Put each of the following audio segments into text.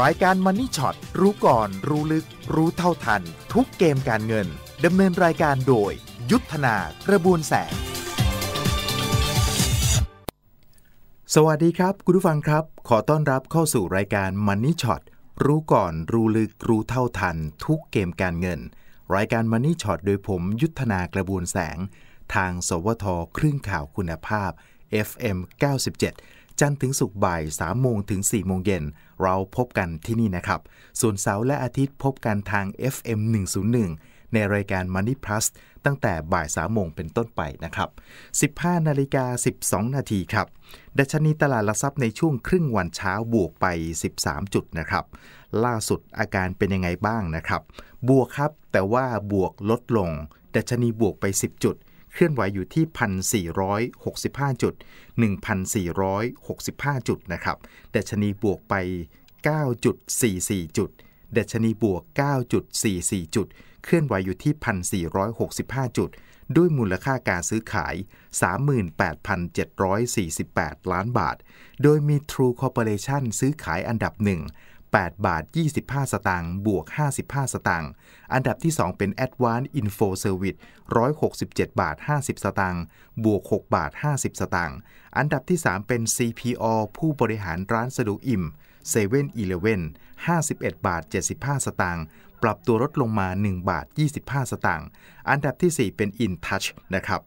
รายการ Money Shot รู้ก่อน รู้ลึก รู้เท่าทัน ทุกเกมการเงินดำเนินรายการโดย ยุทธนากระบวนแสง สวัสดีครับ คุณผู้ฟังครับ ขอต้อนรับเข้าสู่รายการ Money Shot รู้ก่อน รู้ลึก รู้เท่าทัน ทุกเกมการเงิน รายการ Money Shot โดยผม ยุทธนากระบวนแสง ทางสวทครึ่งข่าวคุณภาพ FM 97 จันทร์ถึงศุกร์บ่าย3โมงถึง4โมงเย็น เราพบกันที่นี่นะครับ ส่วนเสาร์และอาทิตย์พบกันทาง FM 101 ในรายการ Money Plus ตั้งแต่บ่าย3โมงเป็นต้นไปนะครับ 15 นาฬิกา 12 นาทีครับ ดัชนีตลาดหลักทรัพย์ในช่วงครึ่งวันเช้าบวกไป 13 จุดนะครับ ล่าสุดอาการเป็นยังไงบ้างนะครับ บวกครับ แต่ว่าบวกลดลง ดัชนีบวกไป 10 จุด เคลื่อนไหวอยู่ที่ 1,465 จุด 1,465 จุดนะครับดัชนีบวกไป 9.44 จุดดัชนีบวก 9.44 จุด เคลื่อนไหวอยู่ที่ 1,465 จุด ด้วยมูลค่าการซื้อขาย 38,748 ล้านบาท โดยมี True Corporation ซื้อขายอันดับ1 8 บาท 25 สตางค์บวก 55 สตางค์ อันดับที่ 2 เป็น Advanced Info Service 167 บาท 50 สตางค์บวก 6 บาท 50 สตางค์ อันดับที่ 3 เป็น CPO ผู้บริหารร้านสะดวกอิ่ม7 e เ e ่ e อ51 บาท 75 สตางค์ปรับตัวลดลงมา 1 บาท 25 สตางค์ อันดับที่ 4 เป็น InTouch นะครับ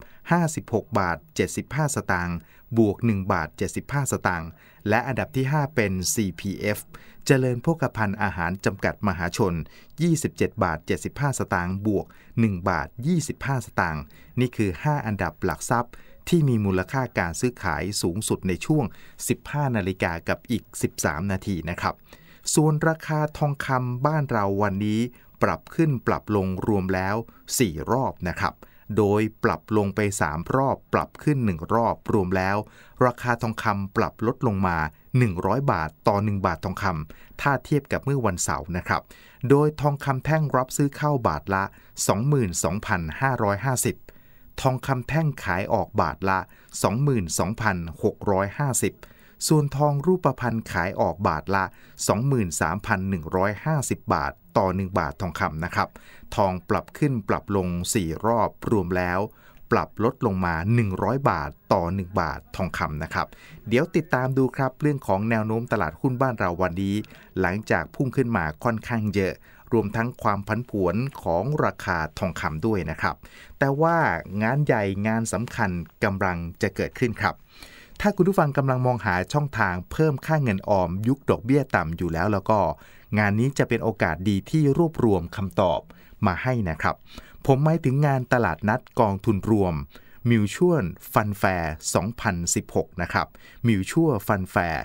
56 บาท 75 สตางค์ บวก 1 บาท 75 สตางค์ และอันดับที่ 5 เป็น CPF เจริญโภคภัณฑ์อาหารจำกัดมหาชน 27 บาท 75 สตางค์บวก 1 บาท 25 สตางค์นี่คือ 5 อันดับหลักทรัพย์ที่มีมูลค่าการซื้อขายสูงสุดในช่วง 15 นาฬิกากับอีก 13 นาทีนะครับ ส่วนราคาทองคำบ้านเราวันนี้ ปรับขึ้นปรับลงรวมแล้ว 4 รอบนะครับ โดยปรับลงไป 3 รอบ ปรับขึ้น 1 รอบ รวมแล้ว ราคาทองคำปรับลดลงมา 100 บาทต่อ 1 บาททองคำถ้าเทียบกับเมื่อวันเสาร์นะครับ โดยทองคำแท่งรับซื้อเข้าบาทละ 22,550 ทองคำแท่งขายออกบาทละ 22,650 ส่วนทองรูปพรรณขายออกบาทละ 23,150 บาท ต่อ 1 บาททองคำนะครับ ทองปรับขึ้นปรับลง 4 รอบรวมแล้ว ปรับลดลงมา 100 บาทต่อ 1 บาททองคำนะครับ เดี๋ยวติดตามดูครับเรื่องของแนวโน้มตลาดหุ้นบ้านเราวันนี้ หลังจากพุ่งขึ้นมาค่อนข้างเยอะรวมทั้งความผันผวนของราคาทองคำด้วยนะครับ แต่ว่างานใหญ่งานสำคัญกำลังจะเกิดขึ้นครับ ถ้าคุณผู้ฟังกำลังมองหาช่องทางเพิ่มค่าเงินออม ยุคดอกเบี้ยต่ำอยู่แล้วแล้วก็ งานนี้จะเป็นโอกาสดีที่รวบรวมคำตอบมาให้นะครับ ผมหมายถึงงานตลาดนัดกองทุนรวม Mutual Fund Fair 2016 นะครับ Mutual Fund Fair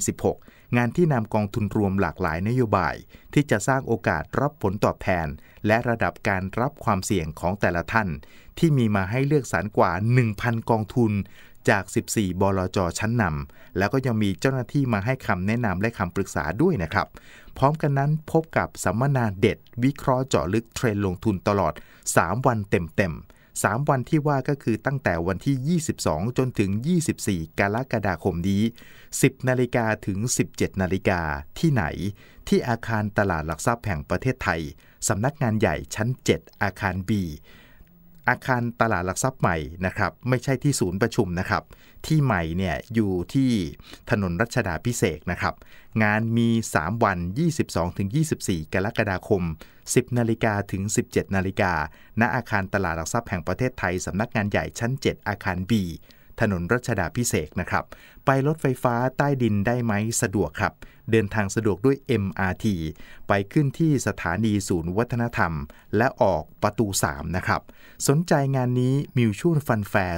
2016 งานที่นำกองทุนรวมหลากหลายนโยบาย ที่จะสร้างโอกาสรับผลตอบแทน และระดับการรับความเสี่ยงของแต่ละท่าน ที่มีมาให้เลือกสรรกว่า 1,000 กองทุน จาก 14 บลจชั้นนำแล้วก็ยังมีเจ้าหน้าที่มาให้คำแนะนำและคำปรึกษาด้วยนะครับ พร้อมกันนั้นพบกับสัมมนาเด็ด วิเคราะห์เจาะลึกเทรนลงทุนตลอด 3 วันเต็มๆ3 วันที่ว่าก็คือตั้งแต่วันที่ 22 จนถึง 24 กรกฎาคมนี้ 10 นาฬิกาถึง 17 นาฬิกาที่ไหน ที่อาคารตลาดหลักทรัพย์แห่งประเทศไทย สำนักงานใหญ่ชั้น 7 อาคาร B อาคารตลาดหลักทรัพย์ใหม่นะครับไม่ใช่ที่ศูนย์ประชุมนะครับ ที่ใหม่เนี่ยอยู่ที่ถนนรัชดาพิเศษนะครับ งานมี 3 วัน 22-24 กรกฎาคม 10นาฬิกาถึง 17นาฬิกาณอาคารตลาดหลักทรัพย์แห่งประเทศไทยสำนักงานใหญ่ชั้น 7 อาคาร B ถนนรัชดาพิเศษนะครับ ไปรถไฟฟ้าใต้ดินได้ไหมสะดวกครับ เดินทางสะดวกด้วย MRT ไปขึ้นที่สถานีศูนย์วัฒนธรรม และออกประตู 3 นะครับ สนใจงานนี้ Mutual Fund Fair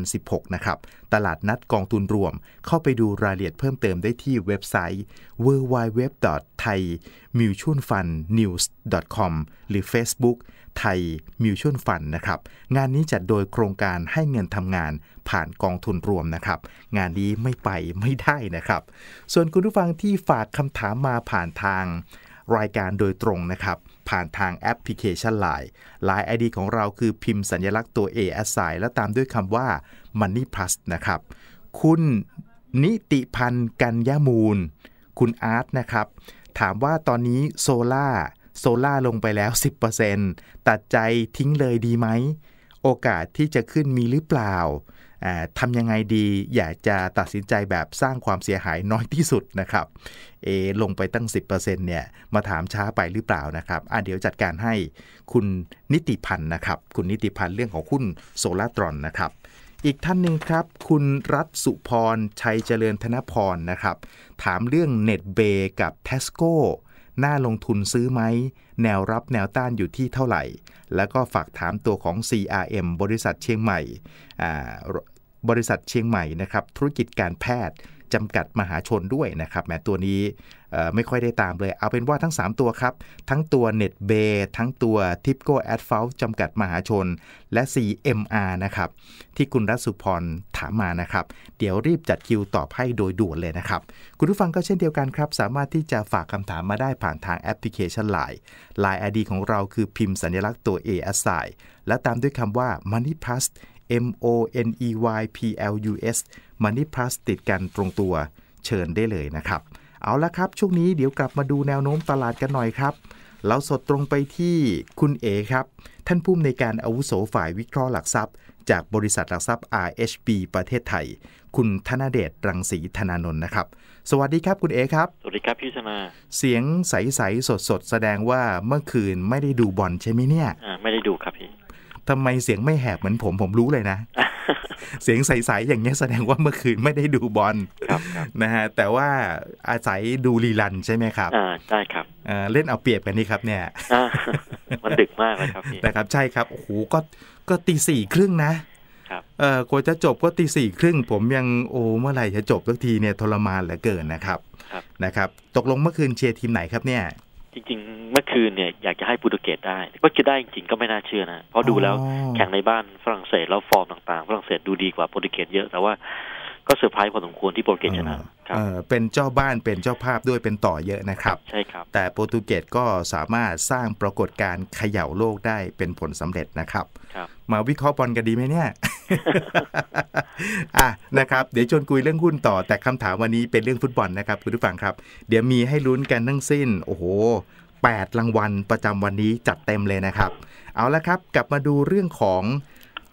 2016 นะครับ ตลาดนัดกองทุนรวม เข้าไปดูรายละเอียดเพิ่มเติมได้ที่เว็บไซต์ www.thaimutualfundnews.com หรือ Facebook ไทย Mutual Fund นะครับ งานนี้จัดโดยโครงการให้เงินทำงานผ่านกองทุนรวมนะครับ งานนี้ไม่ไปไม่ได้นะครับ ส่วนคุณผู้ฟังที่ฝากคำถามมาผ่านทางรายการโดยตรงนะครับ ผ่านทางแอปพลิเคชัน Line Line ID ของเราคือพิมพ์สัญลักษณ์ตัว A อ s i และตามด้วยคำว่า Money Plus นะครับ คุณนิติพันธ์กัญญามูล คุณอาร์ตนะครับ ถามว่าตอนนี้โซล่า โซล่าลงไปแล้ว 10%ตัดใจทิ้งเลยดีไหม โอกาสที่จะขึ้นมีหรือเปล่าทำยังไงดีอยากจะตัดสินใจแบบสร้างความเสียหายน้อยที่สุดนะครับเอลงไปตั้ง 10%เนี่ยมาถามช้าไปหรือเปล่านะครับอะเดี๋ยวจัดการให้คุณนิติพันธ์นะครับ คุณนิติพันธ์เรื่องของหุ้นโซลาตรอนนะครับ อีกท่านหนึ่งครับ คุณรัตสุพร ชัยเจริญธนพรนะครับ ถามเรื่องเน็ตเบกับเทสโก้ น่าลงทุนซื้อไหม แนวรับแนวต้านอยู่ที่เท่าไหร่ แล้วก็ฝากถามตัวของ CRM บริษัทเชียงใหม่บริษัทเชียงใหม่นะครับธุรกิจการแพทย์จำกัดมหาชนด้วยนะครับแม้ตัวนี้ ไม่ค่อยได้ตามเลย เอาเป็นว่าทั้ง 3 ตัวครับ ทั้งตัว Net b a y ทั้งตัว Tipco a d f a l จำกัดมหาชน และ CMR นะครับ ที่คุณรัศพรถามมานะครับ เดี๋ยวรีบจัดคิวตอบให้โดยด่วนเลยนะครับ คุณผู้ฟังก็เช่นเดียวกันครับ สามารถที่จะฝากคำถามมาได้ผ่านทางแอปพลิเคชัน Line Line ID ของเราคือพิมพ์สัญลักษณ์ตัว A S I และตามด้วยคำว่า Money Plus M O N E Y P L U S Money Plus ติดกันตรงตัวเชิญได้เลยนะครับ เอาละครับ ช่วงนี้เดี๋ยวกลับมาดูแนวโน้มตลาดกันหน่อยครับเราสดตรงไปที่คุณเอครับ ท่านผู้ในการอาวุโสฝ่ายวิเคราะห์หลักทรัพย์ จากบริษัทหลักทรัพย์ RHB ประเทศไทย คุณธนเดชรังสีธนานนท์นะครับ สวัสดีครับคุณเอครับ สวัสดีครับพี่ชนาเสียงใสๆสดๆ แสดงว่าเมื่อคืนไม่ได้ดูบอลใช่ไหมเนี่ย อ่าไม่ได้ดูครับพี่ทำไมเสียงไม่แหบเหมือนผมผมรู้เลยนะ เสียงใสๆอย่างเงี้ยแสดงว่าเมื่อคืนไม่ได้ดูบอลนะฮะแต่ว่าอาศัยดูรีลันใช่ไหมครับอ่าใช่ครับอ่าเล่นเอาเปรียบกันนี่ครับเนี่ยมันดึกมากเลยครับพี่นะครับใช่ครับโอ้โหก็ก็ตีสี่ครึ่งนะเออกว่าจะจบก็ตีสี่ครึ่งผมยังโอ้เมื่อไหร่จะจบสักทีเนี่ยทรมานเหลือเกินนะครับนะครับ ตกลงเมื่อคืนเชียร์ทีมไหนครับเนี่ย จริงๆ เมื่อคืนเนี่ยอยากจะให้โปรตุเกสได้ก็จะได้จริงๆก็ไม่น่าเชื่อนะ เพราะดูแล้วแข่งในบ้านฝรั่งเศสแล้วฟอร์มต่างๆ ฝรั่งเศสดูดีกว่าโปรตุเกสเยอะ แต่ว่า ก็เซอร์ไพรส์พอสมควรที่โปรตุเกสชนะครับเป็นเจ้าบ้านเป็นเจ้าภาพด้วยเป็นต่อเยอะนะครับ ใช่ครับ แต่โปรตุเกสก็สามารถสร้างปรากฏการณ์เขย่าโลกได้เป็นผลสำเร็จนะครับครับมาวิเคราะห์บอลกันดีไหมเนี่ยอะนะครับ เดี๋ยวชวนคุยเรื่องหุ้นต่อ แต่คำถามวันนี้เป็นเรื่องฟุตบอลนะครับคุณผู้ฟังครับ เดี๋ยวมีให้ลุ้นกันทั้งสิ้น โอ้โห8รางวัลประจำวันนี้จัดเต็มเลยนะครับ เอาละครับ กลับมาดูเรื่องของ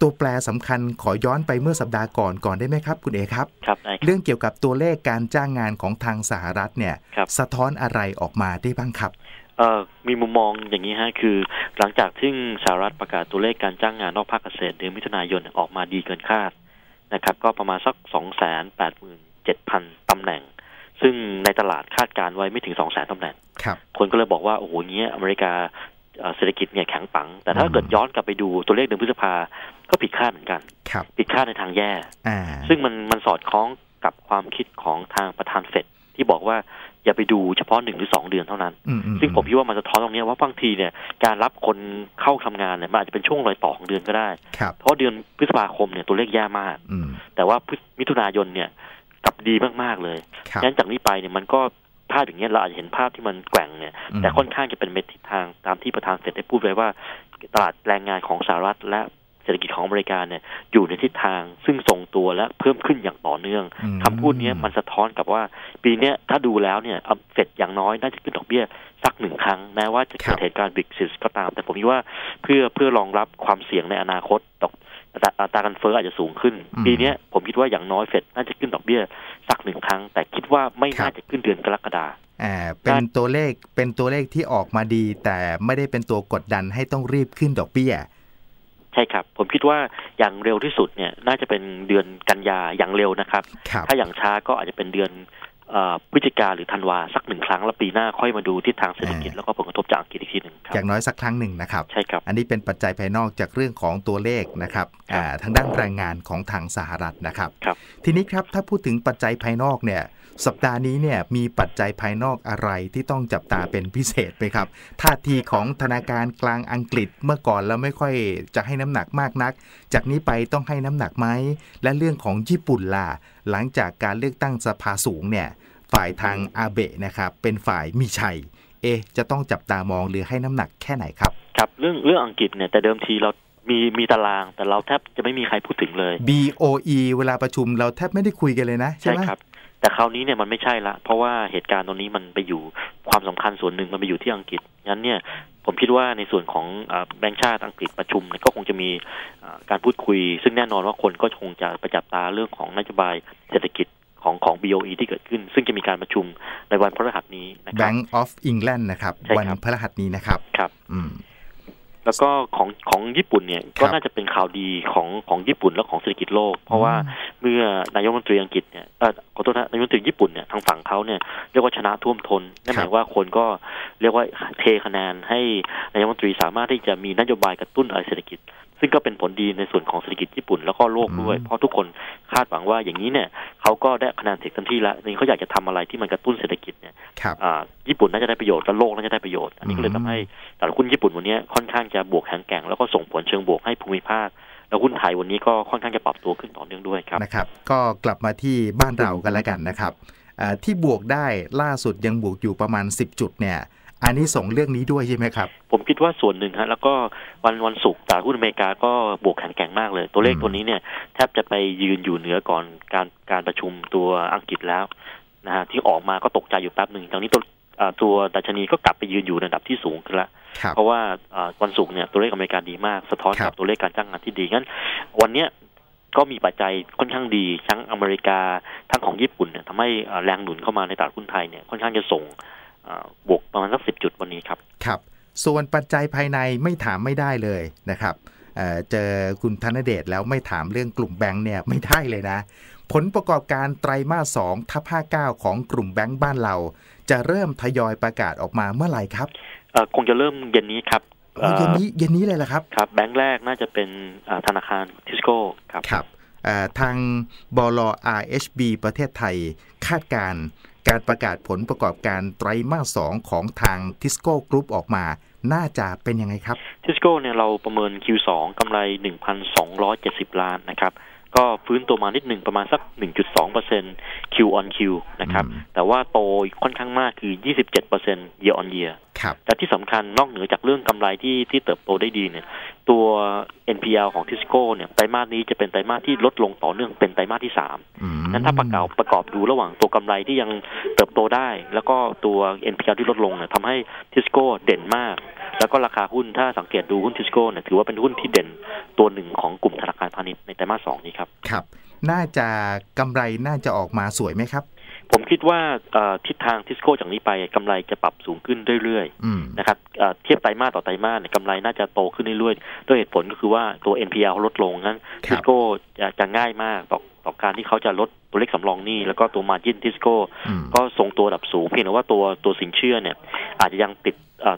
ตัวแปรสำคัญขอย้อนไปเมื่อสัปดาห์ก่อนก่อนได้ไหมครับ คุณเอครับครับเรื่องเกี่ยวกับตัวเลขการจ้างงานของทางสหรัฐเนี่ยสะท้อนอะไรออกมาได้บ้างครับเอ่อมีมุมมองอย่างนี้ฮะคือ หลังจากที่สหรัฐประกาศตัวเลขการจ้างงานนอกภาคเกษตรเดือนมิถุนายนออกมาดีเกินคาดนะครับ ก็ประมาณสักสองแสนแปดหมื่นเจ็ดพันตำแหน่ง ซึ่งในตลาดคาดการไว้ไม่ถึงสองแสนตำแหน่ง คนก็เลยบอกว่า โอ้โหเนี้ยอเมริกา เศรษฐกิจเนี่ยแข็งปัง แต่ถ้าเกิดย้อนกลับไปดูตัวเลขเดือนพฤษภาก็ผิดคาดเหมือนกัน ผิดคาดในทางแย่ซึ่งมันมันสอดคล้องกับความคิดของทางประธานเฟดที่บอกว่าอย่าไปดูเฉพาะหนึ่งหรือสองเดือนเท่านั้น ซึ่งผมคิดว่ามันจะท้อนตรงนี้ว่าบางทีเนี่ยการรับคนเข้าทำงานเนี่ยมันอาจจะเป็นช่วงรอยต่อของเดือนก็ได้ เพราะเดือนพฤษภาคมเนี่ยตัวเลขแย่มาก แต่ว่ามิถุนายนเนี่ยกลับดีมากๆเลยงั้นจากนี้ไปเนี่ยมันก็ ภาพอย่างเงี้ยเราอาจจะเห็นภาพที่มันแกว่งเนี่ย แต่ค่อนข้างจะเป็นเม็ดทิศทางตามที่ประธานเสร็จได้พูดไว้ว่า ตลาดแรงงานของสหรัฐและเศรษฐกิจของอเมริกาเนี่ยอยู่ในทิศทางซึ่งทรงตัวและเพิ่มขึ้นอย่างต่อเนื่องคำพูดนี้มันสะท้อนกับว่า ปีนี้ถ้าดูแล้วเนี่ยเฟดอย่างน้อยน่าจะขึ้นดอกเบี้ยสักหนึ่งครั้งแม้ว่าจะเกิดเหตุการณ์บิ๊กซิสก็ตาม แต่ผมคิดว่าเพื่อเพื่อรองรับความเสี่ยงในอนาคตตก อัตราการเฟ้ออาจจะสูงขึ้น ปีนี้ผมคิดว่าอย่างน้อยเฟดน่าจะขึ้นดอกเบี้ยสักหนึ่งครั้ง แต่คิดว่าไม่น่าจะขึ้นเดือนกรกฎาอ่าเป็นตัวเลขเป็นตัวเลขที่ออกมาดี แต่ไม่ได้เป็นตัวกดดันให้ต้องรีบขึ้นดอกเบี้ยใช่ครับ ผมคิดว่าอย่างเร็วที่สุดเนี่ยน่าจะเป็นเดือนกันยาอย่างเร็วนะครับรบถ้าอย่างช้าก็อาจจะเป็นเดือน พฤศจิกาหรือธันวาสักหนึ่งครั้ง แล้วปีหน้าค่อยมาดูทิศทางเศรษฐกิจแล้วก็ผลกระทบจากอังกฤษอีกทีหนึ่งอย่างน้อยสักครั้งหนึ่งนะครับ ใช่ครับ อันนี้เป็นปัจจัยภายนอกจากเรื่องของตัวเลขนะครับทางด้านแรงงานของทางสหรัฐนะครับครับทีนี้ครับถ้าพูดถึงปัจจัยภายนอกเนี่ย สัปดาห์นี้เนี่ยมีปัจจัยภายนอกอะไรที่ต้องจับตาเป็นพิเศษไหมครับท่าทีของธนาคารกลางอังกฤษเมื่อก่อนแล้วไม่ค่อยจะให้น้ำหนักมากนัก จากนี้ไปต้องให้น้ำหนักไหมและเรื่องของญี่ปุ่นล่ะหลังจากการเลือกตั้งสภาสูงเนี่ยฝ่ายทางอาเบะนะครับเป็นฝ่ายมีชัยเอจะต้องจับตามองหรือให้น้ำหนักแค่ไหนครับครับเรื่องเรื่องอังกฤษเนี่ยแต่เดิมทีเรามมีมีตารางแต่เราแทบจะไม่มีใครพูดถึงเลย BOE เวลาประชุมเราแทบไม่ได้คุยกันเลยนะ ใช่ใช่ไหมครับ แต่คราวนี้เนี่ยมันไม่ใช่ละ เพราะว่าเหตุการณ์ตรงนี้มันไปอยู่ความสำคัญส่วนหนึ่งมันไปอยู่ที่อังกฤษงั้นเนี่ยผมคิดว่าในส่วนของเอ่อแบงก์ชาติอังกฤษประชุมเนี่ยก็คงจะมีเอ่อการพูดคุย ซึ่งแน่นอนว่าคนก็คงจะประจับตาเรื่องของนโยบายเศรษฐกิจของของ BOE ที่เกิดขึ้น ซึ่งจะมีการประชุมในวันพฤหัสนี้นะครั Bank of England นะครับใช่ครับ วันพฤหัสนี้นะครับครับอืม แล้วก็ของของญี่ปุ่นเนี่ยครัก็บน่าจะเป็นข่าวดีของของญี่ปุ่นและของเศรษฐกิจโลก เพราะว่าอืมเมื่อนายกรัฐมนตรีอังกฤษเนี่ยเออขอโทษนะนายกรัฐมนตรีญี่ปุ่นเนี่ยทางฝั่งเขาเนี่ยเรียกว่าชนะท่วมทนนั่นหมายว่าคนก็เรียกว่าเทคะแนนให้นายกรัฐมนตรีสามารถที่จะมีนโยบายกระตุ้นอะไรเศรษฐกิจ ซึ่งก็เป็นผลดีในส่วนของเศรษฐกิจญี่ปุ่นแล้วก็โลกด้วยอืมเพราะทุกคนคาดหวังว่าอย่างนี้เนี่ยเขาก็ได้คะแนนเสียงเต็มที่แล้วนี่เขาอยากจะทำอะไรที่มันกระตุ้นเศรษฐกิจเนี่ยครับอ่าญี่ปุ่นน่าจะได้ประโยชน์และโลกน่าจะได้ประโยชน์ อันนี้ก็เลยอืมทำให้ตลาดหุ้นญี่ปุ่นวันนี้ค่อนข้างจะบวกแข็งแกร่งแล้วก็ส่งผลเชิงบวกให้ภูมิภาคแล้วหุ้นไทยวันนี้ก็ค่อนข้างจะปรับตัวขึ้นต่อเนื่องด้วยครับนะครับ ก็กลับมาที่บ้านเรากันแล้วกันนะครับอ่าที่บวกได้ล่าสุดยังบวกอยู่ประมาณ 10 จุดเนี่ย อันนี้ส่งเรื่องนี้ด้วยใช่ไหมครับ ผมคิดว่าส่วนหนึ่งฮะแล้วก็วันวันศุกร์ตลาดหุ้นอเมริกาก็บวกแข็งแกร่งมากเลย ตัวเลขอืมตัวนี้เนี่ยแทบจะไปยืนอยู่เหนือก่อนการการประชุมตัวอังกฤษแล้วนะฮะที่ออกมาก็ตกใจอยู่แป๊บหนึ่งตอนนี้ตัวอ่าตัวดัชนีก็กลับไปยืนอยู่ในระดับที่สูงขึ้นแล้วครับเพราะว่าอ่าวันศุกร์เนี่ยตัวเลขอเมริกาดีมาก สะท้อนครักับบตัวเลขการจ้างงานที่ดีงั้น วันเนี้ยก็มีปัจจัยค่อนข้างดีทั้งอเมริกาทั้งของญี่ปุ่นเนี่ยทำให้อ่าแรงหนุนเข้ามาในตลาดหุ้นไทยเนี่ยค่อนข้างจะส่งอ่า บวกประมาณสักสิบจุดวันนี้ครับ ครับ ส่วนปัจจัยภายในไม่ถามไม่ได้เลยนะครับเอ่อเจอคุณธนเดชแล้วไม่ถามเรื่องกลุ่มแบงค์เนี่ยไม่ได้เลยนะ ผลประกอบการไตรมาส2ทับ59ของกลุ่มแบงค์บ้านเรา จะเริ่มทยอยประกาศออกมาเมื่อไหร่ครับเอ่อคงจะเริ่มเย็นนี้ครับอ๋อเย็นนี้เย็นนี้เลยเหรอครับครับ แบงค์แรกน่าจะเป็นอ่าธนาคารทิสโก้ครับครับเอ่อทางบล RHB ประเทศไทยคาดการณ์ การประกาศผลประกอบการไตรมาส2ของทางทิสโก้กรุ๊ปออกมา น่าจะเป็นยังไงครับทิสโก้เนี่ยเราประเมิน Q2 กำไร 1,270 ล้านนะครับก็ฟื้นตัวมานิดหนึ่งประมาณสัก 1.2% Q on Q นะครับอืมแต่ว่าโตค่อนข้างมากคือ 27% year on year ครับ แต่ที่สำคัญนอกเหนือจากเรื่องกำไรที่ที่เติบโตได้ดีเนี่ย ตัว NPL ของทิสโก้เนี่ยไตรมาสนี้จะเป็นไตรมาสที่ลดลงต่อเนื่องเป็นไตรมาสที่สามอืมนั้นถ้าประกอบประกอบดูระหว่างตัวกำไรที่ยังเติบโตได้ แล้วก็ตัว NPL ที่ลดลงเนี่ยทำให้ทิสโก้เด่นมาก แล้วก็ราคาหุ้นถ้าสังเกตดูหุ้นทิสโก้เนี่ยถือว่าเป็นหุ้นที่เด่นตัวหนึ่งของกลุ่มธนาคารพาณิชย์ในไตรมาสสองนี้ครับครับ น่าจะกำไรน่าจะออกมาสวยไหมครับ ผมคิดว่าเอ่อทิศทางทิสโก้จากนี้ไปกำไรจะปรับสูงขึ้นเรื่อยๆอืมนะครับเอ่อเทียบไตรมาสต่อไตรมาสเนี่ยกำไรน่าจะโตขึ้นเรื่อยๆด้วยเหตุผลก็คือว่าตัว NPL ลดลงนั้นคทิรับสโก้จะจะง่ายมากต่อต่อการที่เขาจะลดตัวเลขสำรองหนี้แล้วก็ตัวมาจินทิสโก้อืมก็ทรงตัวระดับสูงเพียงแต่ว่าตัวตัวสินเชื่อเนี่ย อาจจะยังติดเอ่อ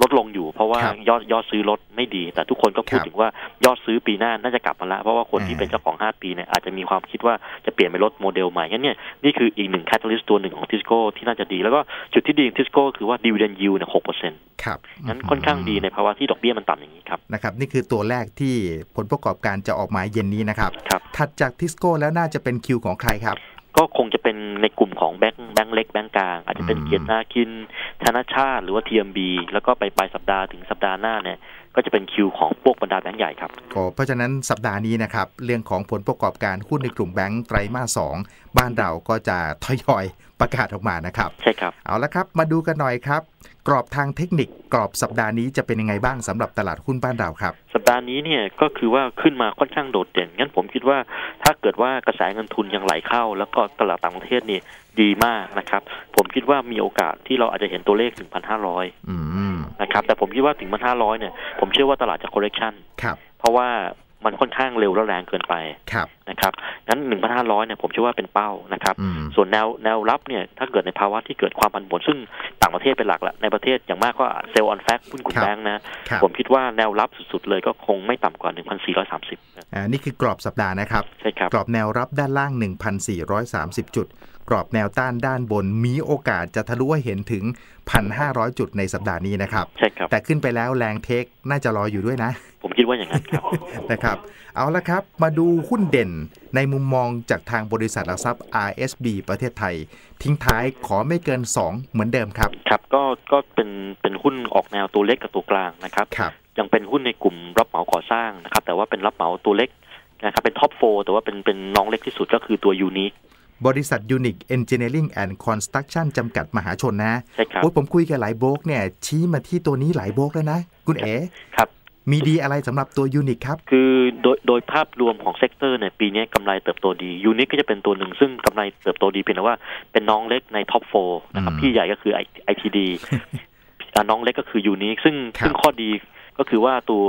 ลดลงอยู่ เพราะว่าครับยอดยอดซื้อลดไม่ดี แต่ทุกคนก็พูดครับถึงว่ายอดซื้อปีหน้าน่าจะกลับมาแล้วเพราะว่าคนที่อ่าเป็นเจ้าของ 5 ปีเนี่ยอาจจะมีความคิดว่าจะเปลี่ยนไปรถโมเดลใหม่งั้นเนี่ยนี่คืออีกหนึ่งแคตตาลิสต์ตัวหนึ่งของทิสโก้ที่น่าจะดี แล้วก็จุดที่ดีของทิสโก้คือว่าดิวเดนยิวเนี่ยหกเปอร์เซ็นต์ครับงั้นค่อนข้างดีในภาวะที่ดอกเบี้ยมันต่ำอย่างนี้ครับนะครับนี่คือตัวแรกที่ผลประกอบการจะออกมาเย็นนี้นะครับครับถัดจากทิสโก้แล้วน่าจะเป็นคิวของใครครับก็คงจะ เป็นในกลุ่มของแบงค์แบงค์เล็กแบงค์กลาง อาจจะเป็นอืมเกียรตินาคิน ธนชาติ หรือว่า TMB แล้วก็ไปปลายสัปดาห์ถึงสัปดาห์หน้าเนี่ยก็จะเป็นคิวของพวกบรรดาแบงค์ใหญ่ครับก็เพราะฉะนั้นสัปดาห์นี้นะครับ เรื่องของผลประกอบการหุ้นในกลุ่มแบงก์ไตรมาส2บ้านเราก็จะทยอยประกาศออกมานะครับ ใช่ครับ เอาละครับ มาดูกันหน่อยครับ กรอบทางเทคนิคกรอบสัปดาห์นี้จะเป็นยังไงบ้างสำหรับตลาดหุ้นบ้านเราครับ สัปดาห์นี้เนี่ยก็คือว่าขึ้นมาค่อนข้างโดดเด่น งั้นผมคิดว่าถ้าเกิดว่ากระแสเงินทุนยังไหลเข้า แล้วก็ตลาดต่างประเทศนี่ดีมากนะครับ ผมคิดว่ามีโอกาสที่เราอาจจะเห็นตัวเลข 1,500อืมนะครับแต่ผมคิดว่าถึง 1,500เนี่ยผมเชื่อว่าตลาดจะ correction ครับเพราะว่า มันค่อนข้างเร็วและแรงเกินไปครับนะครับงั้น1,500เนี่ยผมเชื่อว่าเป็นเป้านะครับอืมส่วนแนวแนวรับเนี่ยถ้าเกิดในภาวะที่เกิดความผันผวนซึ่งต่างประเทศเป็นหลักละในประเทศอย่างมากก็เซลล์ออนแฟกหุ้นกลุ่ครัมบแบงค์นะครับผมคิดว่าแนวรับสุดๆเลยก็คงไม่ต่ำกว่า 1,430นะอ่านี่คือกรอบสัปดาห์นะครับใช่ครับกรอบแนวรับด้านล่าง 1,430 จุดกรอบแนวต้านด้านบน มีโอกาสจะทะลุให้เห็นถึง 1,500 จุดในสัปดาห์นี้นะครับ ใช่ครับ แต่ขึ้นไปแล้วแรงเทคน่าจะรออยู่ด้วยนะ ผมคิดว่าอย่างนั้นครับ นะครับ เอาละครับ มาดูหุ้นเด่นในมุมมองจากทางบริษัทหลักทรัพย์ RSB ประเทศไทย ทิ้งท้ายขอไม่เกิน 2 เหมือนเดิมครับ ครับ ก็ก็เป็นเป็นหุ้นออกแนวตัวเล็กกับตัวกลางนะครับ ครับยังเป็นหุ้นในกลุ่มรับเหมาก่อสร้างนะครับ แต่ว่าเป็นรับเหมาตัวเล็กนะครับเป็นท็อปโฟแต่ว่าเป็นเป็นน้องเล็กที่สุดก็คือตัวยูนิค บริษัท Unique Engineering and Construction จำกัดมหาชนนะใช่ครับโอ้ยผมคุยกับหลายโบรกเนี่ยชี้มาที่ตัวนี้หลายโบรกแล้วนะ คุณเอ๋ครับมีดีอะไรสำหรับตัว Unique ครับ คือโดยโดยภาพรวมของเซกเตอร์เนี่ยปีนี้กำไรเติบโตดียูนิคก็จะเป็นตัวหนึ่งซึ่งกำไรเติบโตดีเพียงแต่ว่าเป็นน้องเล็กในท็อปโฟนะครับอืมพี่ใหญ่ก็คือไอทีดีน้องเล็กก็คือยูนิคซึ่งครับซึ่งข้อดี ก็คือว่าตัว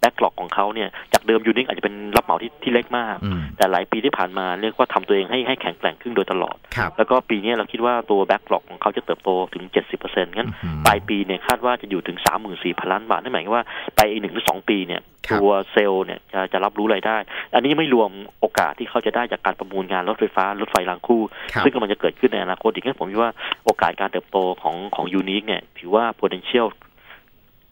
แบ็กหลอกของเขาเนี่ยจากเดิมยูนิคอาจจะเป็นรับเหมาที่ที่เล็กมากอืมแต่หลายปีที่ผ่านมาเรียกว่าทำตัวเองให้ให้แข็งแกร่งขึ้นโดยตลอดครับแล้วก็ปีนี้เราคิดว่าตัวแบ็กหลอกของเขาจะเติบโตถึง 70%งั้นอืมปลายปีเนี่ยคาดว่าจะอยู่ถึง 34พันล้านบาทนั่นหมายความว่าไปอีกหนึ่งหรือสองปีเนี่ยครับตัวเซลล์เนี่ยจะจะรับรู้รายได้ อันนี้ยังไม่รวมโอกาสที่เขาจะได้จากการประมูลงานรถไฟฟ้ารถไฟรางคู่ครับซึ่งกำลังจะเกิดขึ้นในอนาคตอีกงั้นผมคิดว่าโอกาสการเติบโตของของยูนิคเนี่ยถือว่า potential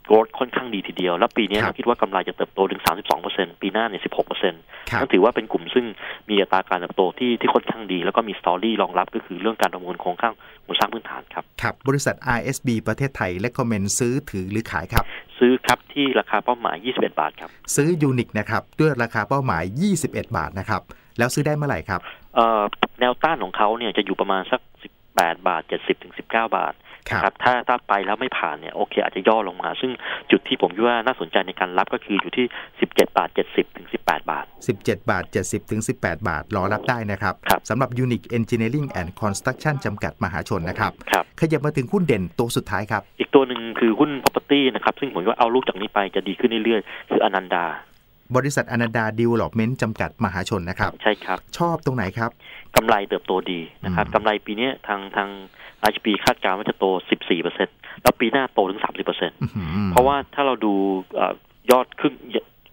growth ค่อนข้างดีทีเดียว แล้วปีนี้ครับเราคิดว่ากำไรจะเติบโตถึง 32%ปีหน้าเนี่ย 16%ครับนั่นถือว่าเป็นกลุ่มซึ่งมีอัตราการเติบโตที่ที่ค่อนข้างดี แล้วก็มีสตอรี่รองรับก็คือเรื่องการประมูลโครงสร้างโครงสร้างพื้นฐานครับ ครับ บริษัท RSB ประเทศไทยและคอมเมนต์ซื้อถือหรือขายครับ ซื้อครับที่ราคาเป้าหมาย 21 บาทครับ ซื้อ Unique นะครับด้วยราคาเป้าหมาย 21 บาทนะครับ แล้วซื้อได้เมื่อไหร่ครับเอ่อแนวต้านของเขาเนี่ยจะอยู่ประมาณสัก 18 บาท 70ถึง19 บาท ครับนะครับถ้าถ้าไปแล้วไม่ผ่านเนี่ยโอเค อาจจะย่อลงมา ซึ่งจุดที่ผมคิดว่าน่าสนใจในการรับก็คืออยู่ที่ 17 บาท 70ถึง18 บาท 17 บาท 70ถึง18 บาท รอรับได้นะครับครับสำหรับ Unique Engineering and Construction จำกัดมหาชนนะครับครับขยับมาถึงหุ้นเด่นตัวสุดท้ายครับ อีกตัวหนึ่งคือหุ้น property นะครับ ซึ่งผมคิดว่าเอาลูกจากนี้ไปจะดีขึ้นเรื่อยๆ คืออนันดา บริษัทอนันดาดีเวล็อปเมนต์จำกัดมหาชนนะครับ ใช่ครับ ชอบตรงไหนครับ กำไรเติบโตดีนะครับอืมกำไรปีนี้ทางทาง HP คาดการณ์ว่าจะโต 14%แล้วปีหน้าโตถึง 30%อื้อหือเพราะว่าถ้าเราดูเอ่อยอดครึ่ง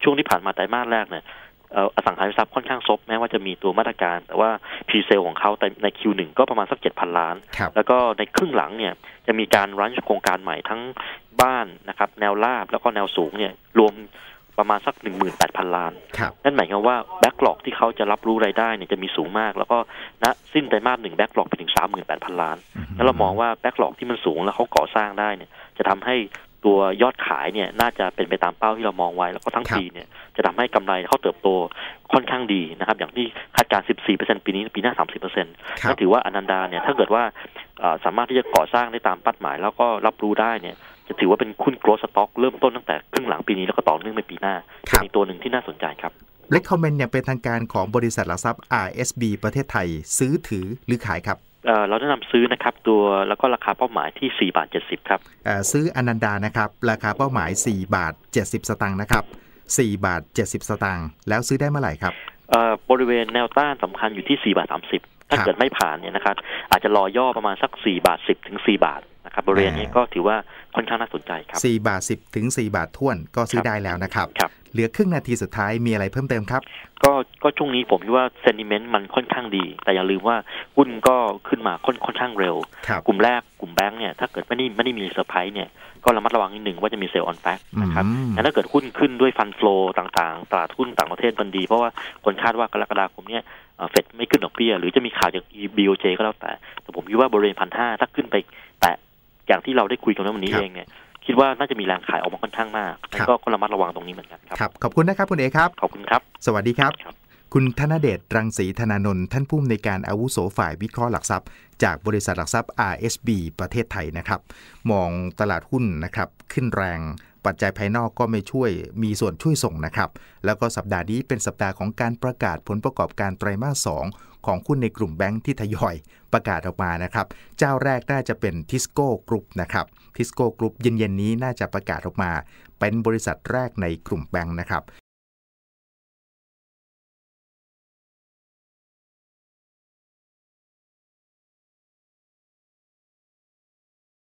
ช่วงที่ผ่านมาไตรมาสแรกเนี่ยเอ่ออสังหาริมทรัพย์ค่อนข้างซบแม้ว่าจะมีตัวมาตรการ แต่ว่าพีเซลของเขาแต่ใน Q1 ก็ประมาณสัก7,000ล้านครับแล้วก็ในครึ่งหลังเนี่ยจะมีการรันโครงการใหม่ทั้งบ้านนะครับแนวราบแล้วก็แนวสูงเนี่ยรวม ประมาณสัก 18,000 ล้านครับนั่นหมายความว่าแบ็กหลอกที่เขาจะรับรู้รายได้เนี่ยจะมีสูงมาก แล้วก็ณสิ้นไตรมาสหนึ่งแบ็กหลอกไปถึง 38,000 ล้านงั้นเรามองว่าแบ็กหลอกที่มันสูงแล้วเขาก่อสร้างได้เนี่ยจะทำให้ตัวยอดขายเนี่ยน่าจะเป็นไปตามเป้าที่เรามองไว้ แล้วก็ทั้งครับปีเนี่ยจะทำให้กำไรเขาเติบโตค่อนข้างดีนะครับ อย่างที่คาดการณ์14%ปีนี้ปีหน้า 30%ครัก็บถือว่าอนันดาเนี่ยถ้าเกิดว่าเอ่อสามารถที่จะก่อสร้างได้ตามเป้าหมาย แล้วก็รับรู้ได้เนี่ย จะถือว่าเป็นคุณโกลสต็อกเริ่มต้นตั้งแต่ครึ่งหลังปีนี้แล้วก็ต่อเนื่องไปปีหน้าครัเป็นบอีกตัวหนึ่งที่น่าสนใจครับเลคคอมเมนต์อย่างเป็นทางการของบริษัทหลักทรัพย์ RSB ประเทศไทย ซื้อถือหรือขายครับเอ่อเราแนะนำซื้อนะครับตัวแล้วก็ราคาเป้าหมายที่ 4 บาท 70 ครับเอ่อซื้ออนันดานะครับ ราคาเป้าหมาย 4 บาท 70 สตางค์นะครับ 4 บาท 70 สตางค์แล้วซื้อได้เมื่อไหร่ครับเอ่อบริเวณแนวต้านสำคัญอยู่ที่ 4 บาท 30 ถ้าครับเกิดไม่ผ่านเนี่ยนะครับอาจจะรอย่อประมาณสัก 4 บาท 10 ถึง 4 บาทนะครับบริเวณนี้อ่าก็ถือว่า ค่อนข้างน่าสนใจครับ4บาท 10 ถึง 4 บาทท่วนก็ซื้อครับได้แล้วนะครับครับเหลือครึ่งนาทีสุดท้ายมีอะไรเพิ่มเติมครับ ก็ก็ช่วงนี้ผมคิดว่าเซนิเมนต์มันค่อนข้างดี แต่อย่าลืมว่าหุ้นก็ขึ้นมาค่อนค่อนข้างเร็วครับกลุ่มแรกกลุ่มแบงก์เนี่ยถ้าเกิดไม่ได้ไม่ได้มีเซอร์ไพรส์เนี่ยก็ระมัดระวังนิดหนึ่งว่าจะมีเซลล์ออนแฟกนะครับอืมแต่ถ้าเกิดหุ้นขึ้นด้วยฟันฟลอต่างๆ ตลาดหุ้นต่างประเทศมันดี เพราะว่าคนคาดว่ากรกฎาคมเนี่ยเอ่อเฟดไม่ขึ้นดอกเบี้ยหรือจะมีข่าวจาก BOJ ก็แล้วแต่ แต่ผมคิดว่าบริเวณพันห้าถ้าขึ้นไปแตะ อย่างที่เราได้คุยกันวันนี้ครับเองเนี่ยคิดว่าน่าจะมีแรงขายออกมาค่อนข้างมากครับก็ก็ระมัดระวังตรงนี้เหมือนกันครับครับขอบคุณนะครับคุณเอครับ ขอบคุณครับ สวัสดีครับครับ คุณธนเดชรังสีธนานนท์ท่านผู้อำนวยการอาวุโสฝ่ายวิเคราะห์หลักทรัพย์ จากบริษัทหลักทรัพย์ RSB ประเทศไทยนะครับ มองตลาดหุ้นนะครับขึ้นแรง ปัจจัยภายนอกก็ไม่ช่วยมีส่วนช่วยส่งนะครับ แล้วก็สัปดาห์นี้เป็นสัปดาห์ของการประกาศผลประกอบการไตรมาส 2 ของหุ้นในกลุ่มแบงค์ที่ทยอยประกาศออกมานะครับ เจ้าแรกน่าจะเป็นทิสโก้กรุ๊ปนะครับทิสโก้กรุ๊ปเย็นๆนี้น่าจะประกาศออกมา เป็นบริษัทแรกในกลุ่มแบงค์นะครับ